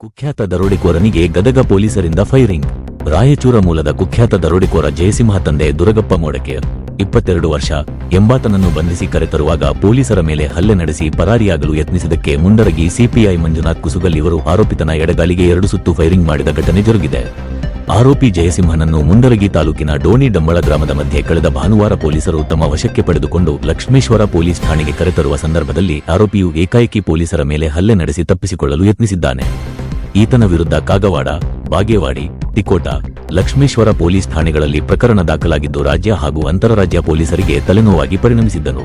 ಕುಖ್ಯಾತ ದರೋಡೆಕೋರನಿಗೆ ಗದಗ ಪೊಲೀಸರಿಂದ ಫೈರಿಂಗ್. ರಾಯಚೂರ ಮೂಲದ ಕುಖ್ಯಾತ ದರೋಡೆಕೋರ ಜಯಸಿಂಹ ತಂದೆ ದುರಗಪ್ಪ ಮೋಡಕೆ ಇಪ್ಪತ್ತೆರಡು ವರ್ಷ. ಎಂಬಾತನನ್ನು ಬಂಧಿಸಿ ಕರೆತರುವಾಗ ಪೊಲೀಸರ ಮೇಲೆ ಹಲ್ಲೆ ನಡೆಸಿ ಪರಾರಿಯಾಗಲು ಯತ್ನಿಸಿದಕ್ಕೆ ಮುಂಡರಗಿ ಸಿಪಿಐ ಮಂಜುನಾಥ್ ಕುಸುಗಲ್ ಇವರು ಆರೋಪಿತನ ಎಡಗಾಲಿಗೆ ಎರಡು ಸುತ್ತು ಫೈರಿಂಗ್ ಮಾಡಿದ ಘಟನೆ ಜರುಗಿದೆ. ಆರೋಪಿ ಜಯಸಿಂಹನನ್ನು ಮುಂಡರಗಿ ತಾಲೂಕಿನ ಡೋಣಿ ಡಂಬಳ ಗ್ರಾಮದ ಮಧ್ಯೆ ಕಳೆದ ಭಾನುವಾರ ಪೊಲೀಸರು ತಮ್ಮ ವಶಕ್ಕೆ ಪಡೆದುಕೊಂಡು ಲಕ್ಷ್ಮೇಶ್ವರ ಪೊಲೀಸ್ ಠಾಣೆಗೆ ಕರೆತರುವ ಸಂದರ್ಭದಲ್ಲಿ ಆರೋಪಿಯು ಏಕಾಏಕಿ ಪೊಲೀಸರ ಮೇಲೆ ಹಲ್ಲೆ ನಡೆಸಿ ತಪ್ಪಿಸಿಕೊಳ್ಳಲು ಯತ್ನಿಸಿದ್ದಾನೆ. ಈತನ ವಿರುದ್ಧ ಕಾಗವಾಡ, ಬಾಗೇವಾಡಿ, ತಿಕೋಟ, ಲಕ್ಷ್ಮೇಶ್ವರ ಪೊಲೀಸ್ ಠಾಣೆಗಳಲ್ಲಿ ಪ್ರಕರಣ ದಾಖಲಾಗಿದ್ದು ರಾಜ್ಯ ಹಾಗೂ ಅಂತರರಾಜ್ಯ ಪೊಲೀಸರಿಗೆ ತಲೆನೋವಾಗಿ ಪರಿಣಮಿಸಿದ್ದನು.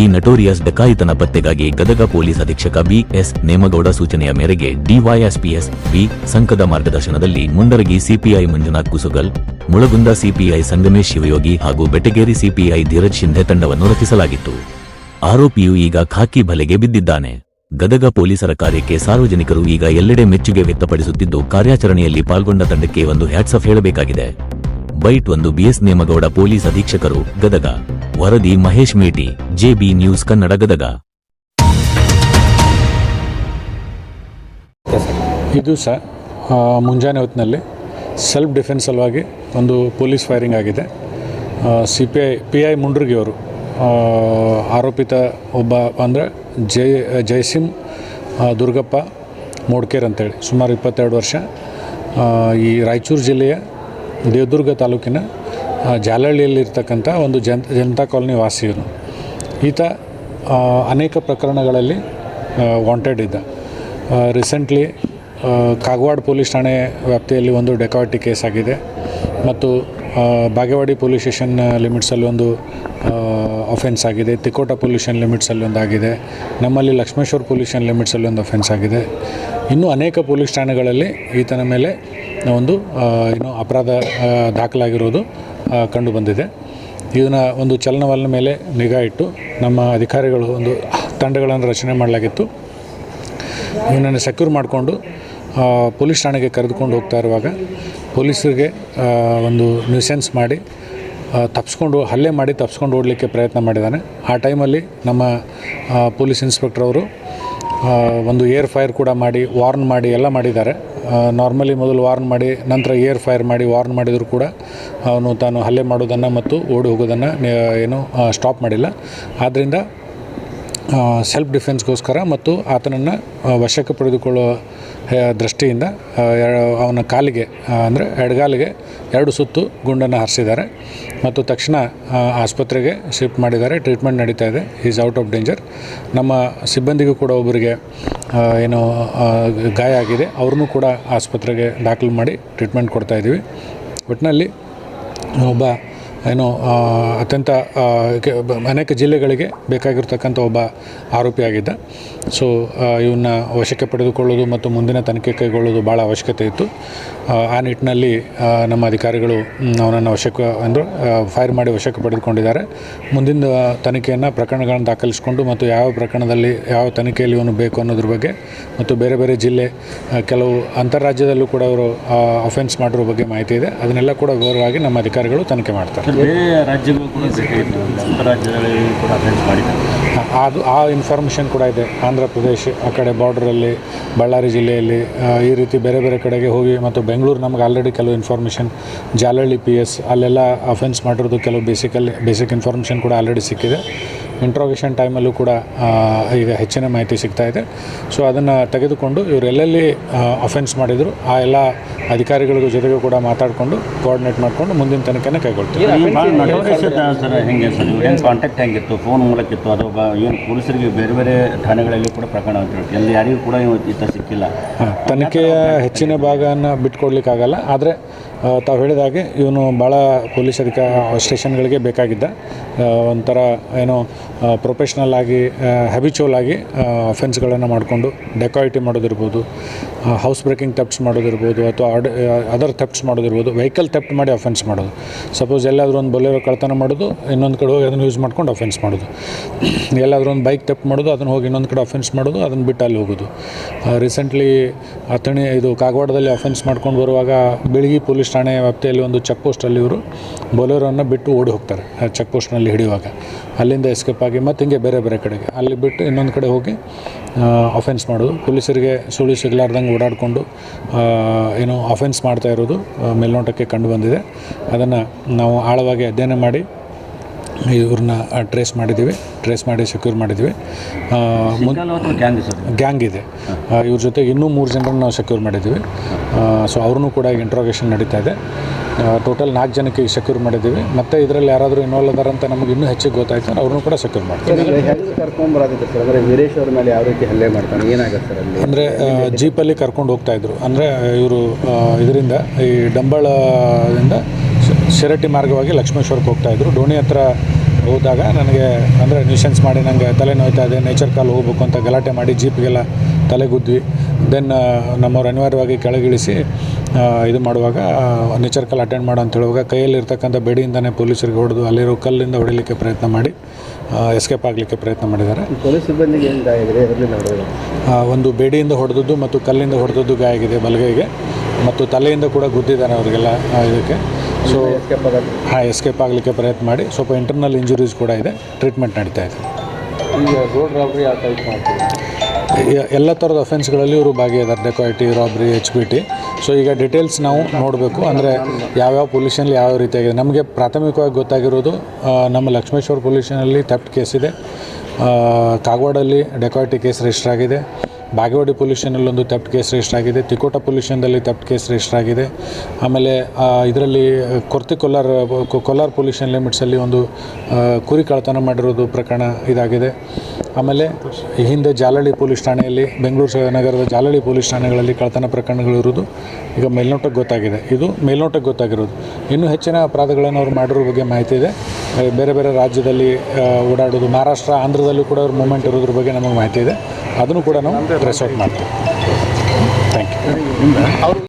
ಈ ನಟೋರಿಯಸ್ ಡಕಾಯಿತನ ಪತ್ತೆಗಾಗಿ ಗದಗ ಪೊಲೀಸ್ ಅಧೀಕ್ಷಕ ಬಿಎಸ್ ನೇಮಗೌಡ ಸೂಚನೆಯ ಮೇರೆಗೆ ಡಿವೈಎಸ್ಪಿಎಸ್ ಬಿ ಸಂಕದ ಮಾರ್ಗದರ್ಶನದಲ್ಲಿ ಮುಂಡರಗಿ ಸಿಪಿಐ ಮಂಜುನಾಥ್ ಕುಸುಗಲ್, ಮುಳಗುಂದ ಸಿಪಿಐ ಸಂಗಮೇಶ್ ಶಿವಯೋಗಿ ಹಾಗೂ ಬೆಟಗೇರಿ ಸಿಪಿಐ ಧೀರಜ್ ಶಿಂಧೆ ತಂಡವನ್ನು ರಚಿಸಲಾಗಿತ್ತು. ಆರೋಪಿಯು ಈಗ ಖಾಕಿ ಬಲೆಗೆ ಬಿದ್ದಿದ್ದಾನೆ. ಗದಗ ಪೊಲೀಸರ ಕಾರ್ಯಕ್ಕೆ ಸಾರ್ವಜನಿಕರು ಈಗ ಎಲ್ಲೆಡೆ ಮೆಚ್ಚುಗೆ ವ್ಯಕ್ತಪಡಿಸುತ್ತಿದ್ದು ಕಾರ್ಯಾಚರಣೆಯಲ್ಲಿ ಪಾಲ್ಗೊಂಡ ತಂಡಕ್ಕೆ ಒಂದು ಹ್ಯಾಟ್ಸಫ್ ಹೇಳಬೇಕಾಗಿದೆ. ಬೈಟ್ ಒಂದು ಬಿಎಸ್ ನೇಮಗೌಡ ಪೊಲೀಸ್ ಅಧೀಕ್ಷಕರು, ಗದಗ. ವರದಿ ಮಹೇಶ್ ಮೇಟಿ, ಜೆಬಿ ನ್ಯೂಸ್ ಕನ್ನಡ ಗದಗ. ಇದು ಸಹ ಮುಂಜಾನೆ ಹೊತ್ತಿನಲ್ಲಿ ಸೆಲ್ಫ್ ಡಿಫೆನ್ಸ್ ಸಲುವಾಗಿ ಒಂದು ಪೊಲೀಸ್ ಫೈರಿಂಗ್ ಆಗಿದೆ. C P I P I ಮುಂಡ್ರಿಗಿಯವರು ಆರೋಪಿತ ಒಬ್ಬ ಅಂದರೆ ಜಯ ಜಯಸಿಂ ದುರ್ಗಪ್ಪ ಮೋಡ್ಕೇರ್ ಅಂತೇಳಿ. ಸುಮಾರು ಇಪ್ಪತ್ತೆರಡು ವರ್ಷ ಈ ರಾಯಚೂರು ಜಿಲ್ಲೆಯ ದೇವದುರ್ಗ ತಾಲೂಕಿನ ಜಾಲಹಳ್ಳಿಯಲ್ಲಿರ್ತಕ್ಕಂಥ ಒಂದು ಜನ್, ಜನತಾ ಕಾಲೋನಿ ವಾಸಿಯನು ಈತ ಅನೇಕ ಪ್ರಕರಣಗಳಲ್ಲಿ ವಾಂಟೆಡ್ ಇದ್ದ. ರೀಸೆಂಟ್ಲಿ ಕಾಗವಾಡ ಪೊಲೀಸ್ ಠಾಣೆ ವ್ಯಾಪ್ತಿಯಲ್ಲಿ ಒಂದು ಡೆಕಾಟಿ ಕೇಸ್ ಆಗಿದೆ. ಮತ್ತು ಬಾಗೇವಾಡಿ ಪೊಲೀಸ್ ಸ್ಟೇಷನ್ ಲಿಮಿಟ್ಸಲ್ಲಿ ಒಂದು ಅಫೆನ್ಸ್ ಆಗಿದೆ. ತಿಕೋಟ ಪೊಲ್ಯೂಷನ್ ಲಿಮಿಟ್ಸಲ್ಲಿ ಆಗಿದೆ ನಮ್ಮಲ್ಲಿ ಲಕ್ಷ್ಮೇಶ್ವರ ಪೊಲ್ಯೂಷನ್ ಲಿಮಿಟ್ಸಲ್ಲಿ ಒಂದು ಅಫೆನ್ಸ್ ಆಗಿದೆ. ಇನ್ನೂ ಅನೇಕ ಪೊಲೀಸ್ ಠಾಣೆಗಳಲ್ಲಿ ಈತನ ಮೇಲೆ ಒಂದು ಏನು ಅಪರಾಧ ದಾಖಲಾಗಿರೋದು ಕಂಡು ಬಂದಿದೆ. ಇದನ್ನು ಒಂದು ಚಲನವಲನ ಮೇಲೆ ನಿಗಾ ಇಟ್ಟು ನಮ್ಮ ಅಧಿಕಾರಿಗಳು ಒಂದು ತಂಡಗಳನ್ನು ರಚನೆ ಮಾಡಲಾಗಿತ್ತು. ಇವನನ್ನು ಸೆಕ್ಯೂರ್ ಮಾಡಿಕೊಂಡು ಪೊಲೀಸ್ ಠಾಣೆಗೆ ಕರೆದುಕೊಂಡು ಹೋಗ್ತಾ ಇರುವಾಗ ಪೊಲೀಸರಿಗೆ ಒಂದು ನ್ಯೂಸೆನ್ಸ್ ಮಾಡಿ ತಪ್ಪಿಸ್ಕೊಂಡು ಹಲ್ಲೆ ಮಾಡಿ ತಪ್ಪಿಸ್ಕೊಂಡು ಓಡಲಿಕ್ಕೆ ಪ್ರಯತ್ನ ಮಾಡಿದ್ದಾನೆ. ಆ ಟೈಮಲ್ಲಿ ನಮ್ಮ ಪೊಲೀಸ್ ಇನ್ಸ್ಪೆಕ್ಟರ್ ಅವರು ಒಂದು ಏರ್ ಫೈರ್ ಕೂಡ ಮಾಡಿ ವಾರ್ನ್ ಮಾಡಿ ಎಲ್ಲ ಮಾಡಿದ್ದಾರೆ. ನಾರ್ಮಲಿ ಮೊದಲು ವಾರ್ನ್ ಮಾಡಿ ನಂತರ ಏರ್ ಫೈರ್ ಮಾಡಿ ವಾರ್ನ್ ಮಾಡಿದರೂ ಕೂಡ ಅವನು ತಾನು ಹಲ್ಲೆ ಮಾಡೋದನ್ನು ಮತ್ತು ಓಡಿ ಹೋಗೋದನ್ನು ಏನು ಸ್ಟಾಪ್ ಮಾಡಿಲ್ಲ. ಆದ್ದರಿಂದ ಸೆಲ್ಫ್ ಡಿಫೆನ್ಸ್ಗೋಸ್ಕರ ಮತ್ತು ಆತನನ್ನು ವಶಕ್ಕೆ ಪಡೆದುಕೊಳ್ಳುವ ಆ, ದೃಷ್ಟಿಯಿಂದ ಅವನ ಕಾಲಿಗೆ ಅಂದರೆ ಎಡಗಾಲಿಗೆ ಎರಡು ಸುತ್ತು ಗುಂಡನ್ನು ಹಾರಿಸಿದ್ದಾರೆ ಮತ್ತು ತಕ್ಷಣ ಆಸ್ಪತ್ರೆಗೆ ಶಿಫ್ಟ್ ಮಾಡಿದ್ದಾರೆ, ಟ್ರೀಟ್ಮೆಂಟ್ ನಡೀತಾ ಇದೆ ಈಸ್ ಔಟ್ ಆಫ್ ಡೇಂಜರ್ ನಮ್ಮ ಸಿಬ್ಬಂದಿಗೂ ಕೂಡ ಒಬ್ಬರಿಗೆ ಏನು ಗಾಯ ಆಗಿದೆ, ಅವ್ರನ್ನೂ ಕೂಡ ಆಸ್ಪತ್ರೆಗೆ ದಾಖಲು ಮಾಡಿ ಟ್ರೀಟ್ಮೆಂಟ್ ಕೊಡ್ತಾಯಿದ್ದೀವಿ ಒಟ್ಟಿನಲ್ಲಿ ಒಬ್ಬ ಏನು ಅತ್ಯಂತ ಅನೇಕ ಜಿಲ್ಲೆಗಳಿಗೆ ಬೇಕಾಗಿರ್ತಕ್ಕಂಥ ಒಬ್ಬ ಆರೋಪಿಯಾಗಿದ್ದ ಸೊ ಇವನ್ನ ವಶಕ್ಕೆ ಪಡೆದುಕೊಳ್ಳೋದು ಮತ್ತು ಮುಂದಿನ ತನಿಖೆ ಕೈಗೊಳ್ಳೋದು ಭಾಳ ಅವಶ್ಯಕತೆ ಇತ್ತು. ಆ, ನಿಟ್ಟಿನಲ್ಲಿ ನಮ್ಮ ಅಧಿಕಾರಿಗಳು ಅವನನ್ನು ವಶಕ್ಕೆ ಅಂದರೆ ಫೈರ್ ಮಾಡಿ ವಶಕ್ಕೆ ಪಡೆದುಕೊಂಡಿದ್ದಾರೆ. ಮುಂದಿನ ತನಿಖೆಯನ್ನು ಪ್ರಕರಣಗಳನ್ನು ದಾಖಲಿಸಿಕೊಂಡು ಮತ್ತು ಯಾವ ಪ್ರಕರಣದಲ್ಲಿ ಯಾವ ತನಿಖೆಯಲ್ಲಿ ಇವನು ಬೇಕು ಅನ್ನೋದ್ರ ಬಗ್ಗೆ ಮತ್ತು ಬೇರೆ ಬೇರೆ ಜಿಲ್ಲೆ ಕೆಲವು ಅಂತಾರಾಜ್ಯದಲ್ಲೂ ಕೂಡ ಅವರು ಅಫೆನ್ಸ್ ಮಾಡಿರೋ ಬಗ್ಗೆ ಮಾಹಿತಿ ಇದೆ. ಅದನ್ನೆಲ್ಲ ಕೂಡ ವಿವರವಾಗಿ ನಮ್ಮ ಅಧಿಕಾರಿಗಳು ತನಿಖೆ ಮಾಡ್ತಾರೆ. ಬೇರೆ ರಾಜ್ಯಗಳು ಕೂಡ ಅಂತರಾಜ್ಯಗಳಲ್ಲಿ ಕೂಡ ಅಫೆನ್ಸ್ ಮಾಡಿದ್ದಾರೆ. ಅದು ಆ ಇನ್ಫಾರ್ಮೇಷನ್ ಕೂಡ ಇದೆ. ಆಂಧ್ರ ಪ್ರದೇಶ ಆ ಕಡೆ ಬಾರ್ಡ್ರಲ್ಲಿ ಬಳ್ಳಾರಿ ಜಿಲ್ಲೆಯಲ್ಲಿ ಈ ರೀತಿ ಬೇರೆ ಬೇರೆ ಕಡೆಗೆ ಹೋಗಿ ಮತ್ತು ಬೆಂಗಳೂರು ನಮ್ಗೆ ಆಲ್ರೆಡಿ ಕೆಲವು ಇನ್ಫಾರ್ಮೇಷನ್ ಜಾಲಹಳ್ಳಿ ಪಿ ಎಸ್ ಅಲ್ಲೆಲ್ಲ ಅಫೆನ್ಸ್ ಮಾಡಿರೋದು ಕೆಲವು ಬೇಸಿಕಲ್ಲಿ ಬೇಸಿಕ್ ಇನ್ಫಾರ್ಮೇಷನ್ ಕೂಡ ಆಲ್ರೆಡಿ ಸಿಕ್ಕಿದೆ. ಇಂಟ್ರೋಗೇಷನ್ ಟೈಮಲ್ಲೂ ಕೂಡ ಈಗ ಹೆಚ್ಚಿನ ಮಾಹಿತಿ ಸಿಗ್ತಾ ಇದೆ. ಸೊ ಅದನ್ನು ತೆಗೆದುಕೊಂಡು ಇವರು ಎಲ್ಲೆಲ್ಲಿ ಅಫೆನ್ಸ್ ಮಾಡಿದರು ಆ ಎಲ್ಲ ಅಧಿಕಾರಿಗಳ ಜೊತೆಗೆ ಕೂಡ ಮಾತಾಡಿಕೊಂಡು ಕೋಆರ್ಡಿನೇಟ್ ಮಾಡಿಕೊಂಡು ಮುಂದಿನ ತನಿಖೆನ ಕೈಗೊಳ್ತೀವಿ. ಭಾಳ ಸರ್ ಹೆಂಗೆ ಸರ್? ಏನು ಕಾಂಟ್ಯಾಕ್ಟ್ ಹೆಂಗಿತ್ತು? ಫೋನ್ ಮೂಲಕ ಇತ್ತು ಅದು ಏನು ಪೊಲೀಸರಿಗೆ ಬೇರೆ ಬೇರೆ ಠಾಣೆಗಳಲ್ಲಿ ಕೂಡ ಪ್ರಕರಣ ಆಗಿರುತ್ತೆ ಎಲ್ಲಿ ಯಾರಿಗೂ ಕೂಡ ಸಿಕ್ಕಿಲ್ಲ. ಹಾಂ, ತನಿಖೆಯ ಹೆಚ್ಚಿನ ಭಾಗನ ಬಿಟ್ಕೊಡ್ಲಿಕ್ಕಾಗಲ್ಲ. ಆದರೆ ತಾವು ಹೇಳಿದ ಹಾಗೆ ಇವನು ಭಾಳ ಪೊಲೀಸ್ ಅಧಿಕ ಸ್ಟೇಷನ್ಗಳಿಗೆ ಬೇಕಾಗಿದ್ದ. ಒಂಥರ ಏನೋ ಪ್ರೊಫೆಷ್ನಲ್ ಆಗಿ ಹ್ಯಾಬಿಚುವಲ್ ಆಗಿ ಅಫೆನ್ಸ್ಗಳನ್ನು ಮಾಡಿಕೊಂಡು ಡೆಕಾಯಿಟಿ ಮಾಡೋದಿರ್ಬೋದು ಹೌಸ್ ಬ್ರೇಕಿಂಗ್ ಟೆಪ್ಸ್ ಮಾಡೋದಿರ್ಬೋದು, ಅಥವಾ ಅದರ್ ಥೆಪ್ಸ್ ಮಾಡೋದಿರ್ಬೋದು ವೆಹಿಕಲ್ ಥೆಪ್ಟ್ ಮಾಡಿ ಅಫೆನ್ಸ್ ಮಾಡೋದು. ಸಪೋಸ್ ಎಲ್ಲಾದರೂ ಒಂದು ಬೊಲೆರೋ ಕಳ್ತನ ಮಾಡೋದು, ಇನ್ನೊಂದು ಕಡೆ ಹೋಗಿ ಅದನ್ನು ಯೂಸ್ ಮಾಡ್ಕೊಂಡು ಅಫೆನ್ಸ್ ಮಾಡೋದು. ಎಲ್ಲಾದರೂ ಒಂದು ಬೈಕ್ ಥೆಪ್ಟ್ ಮಾಡೋದು, ಅದನ್ನು ಹೋಗಿ ಇನ್ನೊಂದು ಕಡೆ ಅಫೆನ್ಸ್ ಮಾಡೋದು, ಅದನ್ನು ಬಿಟ್ಟು ಅಲ್ಲಿ ಹೋಗೋದು. ರೀಸೆಂಟ್ಲಿ ಅಥಣಿ ಇದು ಕಾಗವಾಡದಲ್ಲಿ ಅಫೆನ್ಸ್ ಮಾಡ್ಕೊಂಡು ಬರುವಾಗ ಬೆಳಗ್ಗೆ ಪೊಲೀಸ್ ಪೊಲೀಸ್ ಠಾಣೆ ವ್ಯಾಪ್ತಿಯಲ್ಲಿ ಒಂದು ಚೆಕ್ ಪೋಸ್ಟಲ್ಲಿ ಇವರು ಬೊಲೆರೋನ ಬಿಟ್ಟು ಓಡಿ ಹೋಗ್ತಾರೆ ಚೆಕ್ ಪೋಸ್ಟ್ನಲ್ಲಿ ಹಿಡಿಯುವಾಗ. ಅಲ್ಲಿಂದ ಎಸ್ಕೇಪ್ ಆಗಿ ಮತ್ತು ಹಿಂಗೆ ಬೇರೆ ಬೇರೆ ಕಡೆಗೆ. ಅಲ್ಲಿ ಬಿಟ್ಟು ಇನ್ನೊಂದು ಕಡೆ ಹೋಗಿ ಅಫೆನ್ಸ್ ಮಾಡೋದು ಪೊಲೀಸರಿಗೆ ಸುಳಿ ಸಿಗಲಾರ್ದಂಗೆ ಓಡಾಡಿಕೊಂಡು ಏನು ಅಫೆನ್ಸ್ ಮಾಡ್ತಾ ಇರೋದು ಮೇಲ್ನೋಟಕ್ಕೆ ಕಂಡು ಬಂದಿದೆ. ಅದನ್ನು ನಾವು ಆಳವಾಗಿ ಅಧ್ಯಯನ ಮಾಡಿ ಇವ್ರನ್ನ ಟ್ರೇಸ್ ಮಾಡಿದ್ದೀವಿ. ಟ್ರೇಸ್ ಮಾಡಿ ಸೆಕ್ಯೂರ್ ಮಾಡಿದ್ದೀವಿ. ಗ್ಯಾಂಗ್ ಇದೆ. ಇವ್ರ ಜೊತೆಗೆ ಇನ್ನೂ ಮೂರು ಜನರನ್ನು ನಾವು ಸೆಕ್ಯೂರ್ ಮಾಡಿದ್ದೀವಿ. ಸೊ ಅವ್ರನ್ನೂ ಕೂಡ ಈಗ ಇಂಟ್ರೋಗೇಷನ್ ನಡೀತಾ ಇದೆ. ಟೋಟಲ್ ನಾಲ್ಕು ಜನಕ್ಕೆ ಈಗ ಸೆಕ್ಯೂರ್ ಮಾಡಿದ್ದೀವಿ. ಮತ್ತು ಇದರಲ್ಲಿ ಯಾರಾದರೂ ಇನ್ವಾಲ್ವ್ ಅದಾರ ಅಂತ ನಮಗೆ ಇನ್ನೂ ಹೆಚ್ಚಿಗೆ ಗೊತ್ತಾಯ್ತು. ಅವ್ರನ್ನೂ ಕೂಡ ಸೆಕ್ಯೂರ್ ಮಾಡ್ತೀವಿ. ವೀರೇಶ್ ಅವ್ರ ಮೇಲೆ ಯಾವ ರೀತಿ ಹಲ್ಲೆ ಮಾಡ್ತಾನೆ ಏನಾಗುತ್ತೆ ಸರ್ ಅಂದರೆ ಜೀಪಲ್ಲಿ ಕರ್ಕೊಂಡು ಹೋಗ್ತಾ ಇದ್ರು. ಅಂದರೆ ಇವರು ಇದರಿಂದ ಈ ಡಂಬಳದಿಂದ ಶಿರಟ್ಟಿ ಮಾರ್ಗವಾಗಿ ಲಕ್ಷ್ಮೇಶ್ವರಕ್ಕೆ ಹೋಗ್ತಾ ಇದ್ರು. ಡೋಣಿ ಹತ್ರ ಹೋದಾಗ ನನಗೆ ಅಂದರೆ ನ್ಯೂಷನ್ಸ್ ಮಾಡಿ ನನಗೆ ತಲೆ ನೋಯ್ತಾ ಇದೆ ನೇಚರ್ ಕಾಲ್ ಹೋಗ್ಬೇಕು ಅಂತ ಗಲಾಟೆ ಮಾಡಿ ಜೀಪ್ಗೆಲ್ಲ ತಲೆಗುದ್ವಿ ದೆನ್ ನಮ್ಮವ್ರು ಅನಿವಾರ್ಯವಾಗಿ ಕೆಳಗಿಳಿಸಿ ಇದು ಮಾಡುವಾಗ ನೇಚರ್ ಕಾಲ್ ಅಟೆಂಡ್ ಮಾಡೋ ಅಂತ ಹೇಳುವಾಗ ಕೈಯಲ್ಲಿರ್ತಕ್ಕಂಥ ಬೆಡಿಯಿಂದನೇ ಪೊಲೀಸರಿಗೆ ಹೊಡೆದು ಅಲ್ಲಿರೋ ಕಲ್ಲಿಂದ ಹೊಡಿಲಿಕ್ಕೆ ಪ್ರಯತ್ನ ಮಾಡಿ ಎಸ್ಕೇಪ್ ಆಗಲಿಕ್ಕೆ ಪ್ರಯತ್ನ ಮಾಡಿದ್ದಾರೆ. ಪೊಲೀಸ್ ಸಿಬ್ಬಂದಿಗೆ ಒಂದು ಬೇಡಿಯಿಂದ ಹೊಡೆದದ್ದು ಮತ್ತು ಕಲ್ಲಿಂದ ಹೊಡೆದದ್ದು ಗಾಯ ಆಗಿದೆ ಬಲಗೈಗೆ. ಮತ್ತು ತಲೆಯಿಂದ ಕೂಡ ಗುದ್ದಿದ್ದಾರೆ ಅವರಿಗೆಲ್ಲ ಇದಕ್ಕೆ. ಸೊ ಹಾಂ ಎಸ್ಕೇಪ್ ಆಗಲಿಕ್ಕೆ ಪ್ರಯತ್ನ ಮಾಡಿ. ಸ್ವಲ್ಪ ಇಂಟರ್ನಲ್ ಇಂಜುರೀಸ್ ಕೂಡ ಇದೆ. ಟ್ರೀಟ್ಮೆಂಟ್ ನಡೀತಾ ಇದೆ. ಈಗ ರೋಡ್ ರಾಬ್ರಿ ಆ ಟೈಪ್ ಎಲ್ಲ ಥರದ ಅಫೆನ್ಸ್ಗಳಲ್ಲಿ ಇವರು ಭಾಗಿಯಾದ್ದಾರೆ dacoity robbery H B T so ಈಗ ಡಿಟೇಲ್ಸ್ ನಾವು ನೋಡಬೇಕು. ಅಂದರೆ ಯಾವ್ಯಾವ ಪೊಲ್ಯೂಷನಲ್ಲಿ ಯಾವ ರೀತಿಯಾಗಿದೆ. ನಮಗೆ ಪ್ರಾಥಮಿಕವಾಗಿ ಗೊತ್ತಾಗಿರೋದು ನಮ್ಮ ಲಕ್ಷ್ಮೇಶ್ವರ ಪೊಲ್ಯೂಷನಲ್ಲಿ ಥೆಫ್ಟ್ ಕೇಸ್ ಇದೆ. ಕಾಗವಾಡಲ್ಲಿ ಡೆಕಾಯಿಟಿ ಕೇಸ್ ರಿಜಿಸ್ಟರ್ ಆಗಿದೆ. ಬಾಗೇವಾಡಿ ಪೊಲ್ಯೂಷನಲ್ಲಿ ಒಂದು ಥೆಫ್ಟ್ ಕೇಸ್ ರಿಜಿಸ್ಟರ್ ಆಗಿದೆ. ತಿಕೋಟ ಪೊಲ್ಯೂಷನ್ದಲ್ಲಿ ಥೆಫ್ಟ್ ಕೇಸ್ ರಿಜಿಸ್ಟರ್ ಆಗಿದೆ. ಆಮೇಲೆ ಇದರಲ್ಲಿ ಕೊರ್ತಿ ಕೊಲ್ಲಾರ್ ಕೊಲ್ಲಾರ್ ಪೊಲ್ಯೂಷನ್ ಲಿಮಿಟ್ಸಲ್ಲಿ ಒಂದು ಕುರಿ ಕಳ್ಳತನ ಮಾಡಿರೋದು ಪ್ರಕರಣ ಇದಾಗಿದೆ. ಆಮೇಲೆ ಹಿಂದೆ ಜಾಲಹಳ್ಳಿ ಪೊಲೀಸ್ ಠಾಣೆಯಲ್ಲಿ, ಬೆಂಗಳೂರು ನಗರದ ಜಾಲಹಳ್ಳಿ ಪೊಲೀಸ್ ಠಾಣೆಗಳಲ್ಲಿ ಕಳ್ಳತನ ಪ್ರಕರಣಗಳು ಇರೋದು ಈಗ ಮೇಲ್ನೋಟಕ್ಕೆ ಗೊತ್ತಾಗಿದೆ. ಇದು ಮೇಲ್ನೋಟಕ್ಕೆ ಗೊತ್ತಾಗಿರೋದು. ಇನ್ನೂ ಹೆಚ್ಚಿನ ಅಪರಾಧಗಳನ್ನು ಅವ್ರು ಮಾಡಿರೋ ಬಗ್ಗೆ ಮಾಹಿತಿ ಇದೆ. ಬೇರೆ ಬೇರೆ ರಾಜ್ಯದಲ್ಲಿ ಓಡಾಡೋದು, ಮಹಾರಾಷ್ಟ್ರ, ಆಂಧ್ರದಲ್ಲೂ ಕೂಡ ಅವ್ರ ಮೂಮೆಂಟ್ ಇರೋದ್ರ ಬಗ್ಗೆ ನಮಗೆ ಮಾಹಿತಿ ಇದೆ. ಅದನ್ನು ಕೂಡ ನಾವು ರೆಸಾರ್ಟ್ ಮಾಡ್ತೀವಿ. Thank you